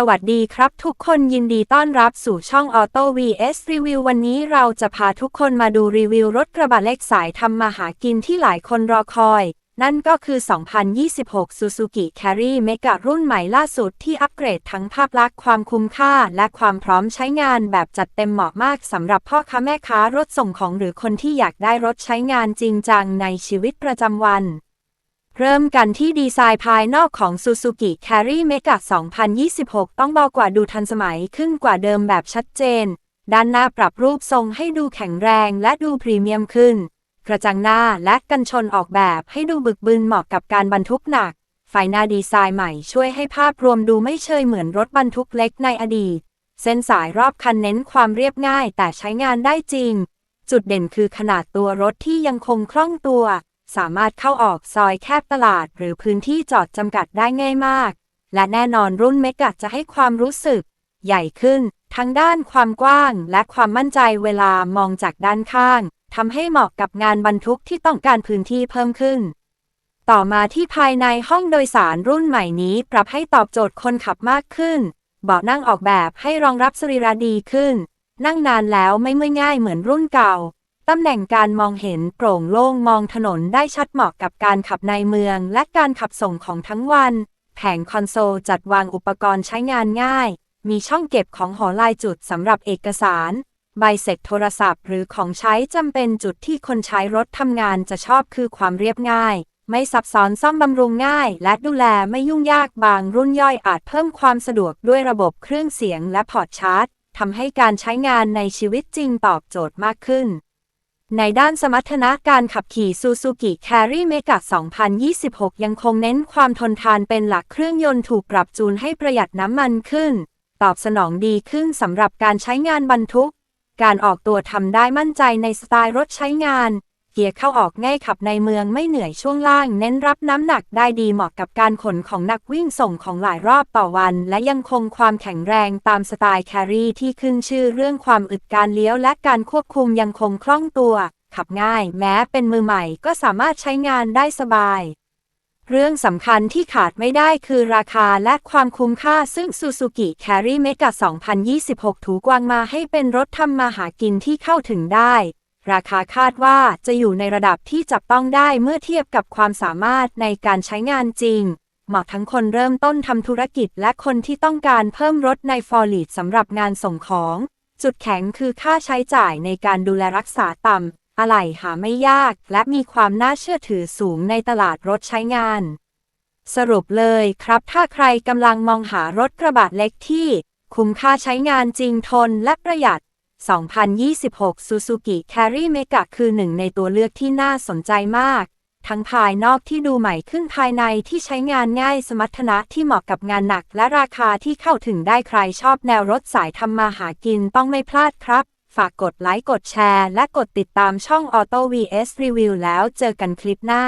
สวัสดีครับทุกคนยินดีต้อนรับสู่ช่อง Auto vs Review วันนี้เราจะพาทุกคนมาดูรีวิวรถกระบะเล็กสายทำมาหากินที่หลายคนรอคอย นั่นก็คือ 2026 Suzuki Carry Mega รุ่นใหม่ล่าสุดที่อัปเกรดทั้งภาพลักษณ์ความคุ้มค่า และความพร้อมใช้งานแบบจัดเต็มเหมาะมากสำหรับพ่อค้าแม่ค้ารถส่งของหรือคนที่อยากได้รถใช้งานจริงจังในชีวิตประจำวัน เริ่มกันที่ดีไซน์ภายนอกของ Suzuki Carry Mega 2026 ต้องเบากว่าดูทันสมัยขึ้นกว่าเดิมแบบชัดเจน ด้านหน้าปรับรูปทรงให้ดูแข็งแรงและดูพรีเมียมขึ้น กระจังหน้าและกันชนออกแบบให้ดูบึกบึนเหมาะกับการบรรทุกหนัก ไฟหน้าดีไซน์ใหม่ช่วยให้ภาพรวมดูไม่เชยเหมือนรถบรรทุกเล็กในอดีต เส้นสายรอบคันเน้นความเรียบง่ายแต่ใช้งานได้จริง จุดเด่นคือขนาดตัวรถที่ยังคงคล่องตัว สามารถเข้าออกซอยแคบตลาดหรือพื้นที่จอดจำกัดได้ง่ายมาก และแน่นอนรุ่นเมกะจะให้ความรู้สึก ใหญ่ขึ้น ทั้งด้านความกว้างและความมั่นใจเวลามองจากด้านข้างทำให้เหมาะกับงานบรรทุกที่ต้องการพื้นที่เพิ่มขึ้น ต่อมาที่ภายในห้องโดยสารรุ่นใหม่นี้ปรับให้ตอบโจทย์คนขับมากขึ้น เบาะนั่งออกแบบให้รองรับสรีระดีขึ้น นั่งนานแล้วไม่เมื่อยง่ายเหมือนรุ่นเก่า ตำแหน่งการมองเห็นโปร่งโล่งมองถนนได้ชัดเหมาะกับการขับในเมือง และการขับส่งของทั้งวัน แผงคอนโซลจัดวางอุปกรณ์ใช้งานง่าย มีช่องเก็บของหอลายจุดสำหรับเอกสาร ใบเสร็จโทรศัพท์ หรือของใช้จำเป็นจุดที่คนใช้รถทำงานจะชอบคือความเรียบง่าย ไม่ซับซ้อนซ่อมบำรุงง่าย และดูแลไม่ยุ่งยากบางรุ่นย่อยอาจเพิ่มความสะดวกด้วยระบบเครื่องเสียงและพอร์ตชาร์จทำให้การใช้งานในชีวิตจริงตอบโจทย์มากขึ้น ในด้านสมรรถนะการขับขี่ Suzuki Carry Mega 2026 ยังคงเน้นความทนทานเป็นหลักเครื่องยนต์ถูกปรับจูนให้ประหยัดน้ำมันขึ้น ตอบสนองดีขึ้นสำหรับการใช้งานบรรทุก การออกตัวทำได้มั่นใจในสไตล์รถใช้งาน กียร์เข้าออกง่ายขับในเมืองไม่เหนื่อยช่วงล่าง เน้นรับน้ำหนักได้ดีเหมาะกับการขนของนักวิ่งส่งของหลายรอบต่อวัน และยังคงความแข็งแรงตามสไตล์แครีที่ขึ้นชื่อเรื่องความอึดการเลี้ยวและการควบคุมยังคงคล่องตัว ขับง่าย แม้เป็นมือใหม่ก็สามารถใช้งานได้สบาย เรื่องสำคัญที่ขาดไม่ได้คือราคาและความคุ้มค่าซึ่ง Suzuki Carry Mega 2026 ถูกวางมาให้เป็นรถทำมาหากินที่เข้าถึงได้ ราคาคาดว่าจะอยู่ในระดับที่จับต้องได้เมื่อเทียบกับความสามารถในการใช้งานจริง เหมาะทั้งคนเริ่มต้นทำธุรกิจและคนที่ต้องการเพิ่มรถในฟอร์ลีดสำหรับงานส่งของ จุดแข็งคือค่าใช้จ่ายในการดูแลรักษาต่ำอะไหล่หาไม่ยาก และมีความน่าเชื่อถือสูงในตลาดรถใช้งาน สรุปเลยครับถ้าใครกำลังมองหารถกระบะเล็กที่ คุ้มค่าใช้งานจริงทนและประหยัด 2026 Suzuki Carry Mega คือหนึ่งในตัวเลือกที่น่าสนใจมาก ทั้งภายนอกที่ดูใหม่ขึ้นภายในที่ใช้งานง่ายสมรรถนะที่เหมาะกับงานหนักและราคาที่เข้าถึงได้ใครชอบแนวรถสายทำมาหากินต้องไม่พลาดครับ ฝากกดไลค์กดแชร์ และกดติดตามช่อง Auto vs Review แล้วเจอกันคลิปหน้า